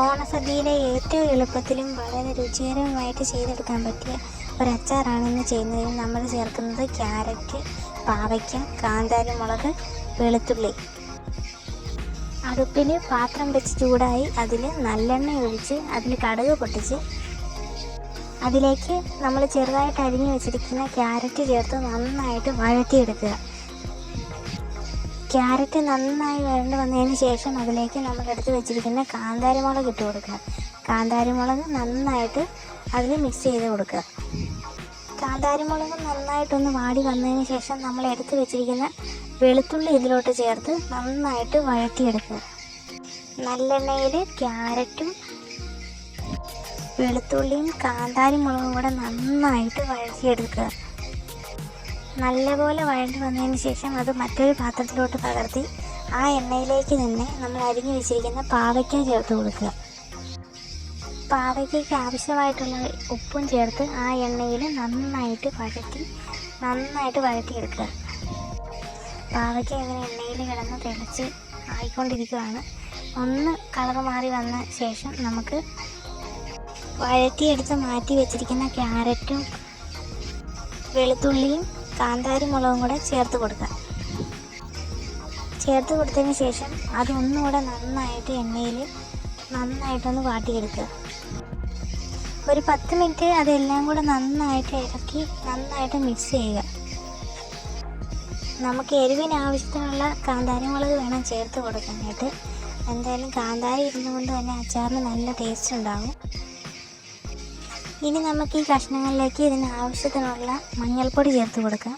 ഓണസദ്യയിലെ ഏറ്റവും എളുപ്പത്തിലും വളരെ രുചികരവുമായിട്ട് ചെയ്തെടുക്കാൻ പറ്റിയ ഒരു ചെയ്യുന്നതിന് നമ്മൾ ചേർക്കുന്നത് ക്യാരറ്റ് പാവയ്ക്ക കാന്താരി മുളക് വെളുത്തുള്ളി. അടുപ്പിൽ പാത്രം വെച്ച് ചൂടായി അതിൽ നല്ലെണ്ണ ഒഴിച്ച് അതിൽ കടുക് പൊട്ടിച്ച് അതിലേക്ക് നമ്മൾ ചെറുതായിട്ട് അരിഞ്ഞു വെച്ചിരിക്കുന്ന ക്യാരറ്റ് ചേർത്ത് നന്നായിട്ട് വഴറ്റിയെടുക്കുക. ക്യാരറ്റ് നന്നായി വരണ്ട് വന്നതിന് ശേഷം അതിലേക്ക് നമ്മൾ എടുത്ത് വെച്ചിരിക്കുന്ന കാന്താരിമുളക് ഇട്ട് കൊടുക്കുക. കാന്താരിമുളക് നന്നായിട്ട് അതിൽ മിക്സ് ചെയ്ത് കൊടുക്കുക. കാന്താരിമുളക് നന്നായിട്ടൊന്ന് വാടി വന്നതിന് ശേഷം നമ്മൾ എടുത്ത് വെച്ചിരിക്കുന്ന വെളുത്തുള്ളി ഇതിലോട്ട് ചേർത്ത് നന്നായിട്ട് വഴറ്റിയെടുക്കുക. നല്ലെണ്ണയിൽ ക്യാരറ്റും വെളുത്തുള്ളിയും കാന്താരി മുളകും കൂടെ നന്നായിട്ട് വഴറ്റിയെടുക്കുക. നല്ലപോലെ വഴണ്ട് വന്നതിന് ശേഷം അത് മറ്റൊരു പാത്രത്തിലോട്ട് പകർത്തി ആ എണ്ണയിലേക്ക് തന്നെ നമ്മൾ അരിഞ്ഞു വെച്ചിരിക്കുന്ന പാവയ്ക്ക ചേർത്ത് കൊടുക്കുക. പാവയ്ക്കയ്ക്ക് ആവശ്യമായിട്ടുള്ള ഉപ്പും ചേർത്ത് ആ എണ്ണയിൽ നന്നായിട്ട് വഴറ്റി നന്നായിട്ട് വഴറ്റിയെടുക്കുക. പാവയ്ക്ക ഇങ്ങനെ എണ്ണയിൽ കിടന്ന് തിളച്ച് ആയിക്കൊണ്ടിരിക്കുകയാണ്. ഒന്ന് കളർ മാറി വന്ന ശേഷം നമുക്ക് വഴറ്റിയെടുത്ത് മാറ്റി വെച്ചിരിക്കുന്ന ക്യാരറ്റും വെളുത്തുള്ളിയും കാന്താരി മുളകും കൂടെ ചേർത്ത് കൊടുക്കുക. ചേർത്ത് കൊടുത്തതിന് ശേഷം അതൊന്നുകൂടെ നന്നായിട്ട് എണ്ണയിൽ നന്നായിട്ടൊന്ന് വാട്ടിയെടുക്കുക. ഒരു പത്ത് മിനിറ്റ് അതെല്ലാം കൂടെ നന്നായിട്ട് ഇറക്കി നന്നായിട്ട് മിക്സ് ചെയ്യുക. നമുക്ക് എരിവിന് ആവശ്യത്തിനുള്ള കാന്താരി മുളക് വേണം ചേർത്ത് കൊടുക്കാനായിട്ട്. എന്തായാലും കാന്താരി ഇരുന്നുകൊണ്ട് തന്നെ അച്ചാറിന് നല്ല ടേസ്റ്റ് ഉണ്ടാകും ഇനി നമുക്ക് ഈ കഷ്ണങ്ങളിലേക്ക് ഇതിന് ആവശ്യത്തിനുള്ള മഞ്ഞൾപ്പൊടി ചേർത്ത് കൊടുക്കാം.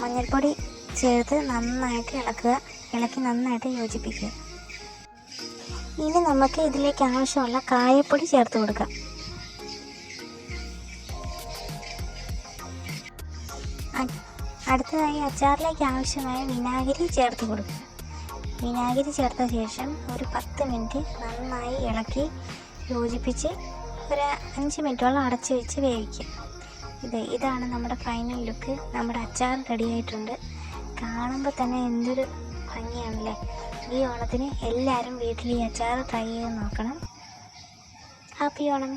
മഞ്ഞൾപ്പൊടി ചേർത്ത് നന്നായിട്ട് ഇളക്കുക. ഇളക്കി നന്നായിട്ട് യോജിപ്പിക്കുക. ഇനി നമുക്ക് ഇതിലേക്ക് ആവശ്യമുള്ള കായപ്പൊടി ചേർത്ത് കൊടുക്കാം. അടുത്തതായി അച്ചാറിലേക്ക് ആവശ്യമായ വിനാഗിരി ചേർത്ത് കൊടുക്കുക. വിനാഗിരി ചേർത്ത ശേഷം ഒരു പത്ത് മിനിറ്റ് നന്നായി ഇളക്കി യോജിപ്പിച്ച് ഒരു അഞ്ച് മിനിറ്റോളം അടച്ച് വെച്ച് വേവിക്കുക ഇത് ഇതാണ് നമ്മുടെ ഫൈനൽ ലുക്ക് നമ്മുടെ അച്ചാർ റെഡി ആയിട്ടുണ്ട്. കാണുമ്പോൾ തന്നെ എന്തൊരു ഭംഗിയാണല്ലേ? ഈ ഓണത്തിന് എല്ലാവരും വീട്ടിൽ ഈ അച്ചാർ ട്രൈ ചെയ്ത് നോക്കണം. ഹാപ്പി ഓണം.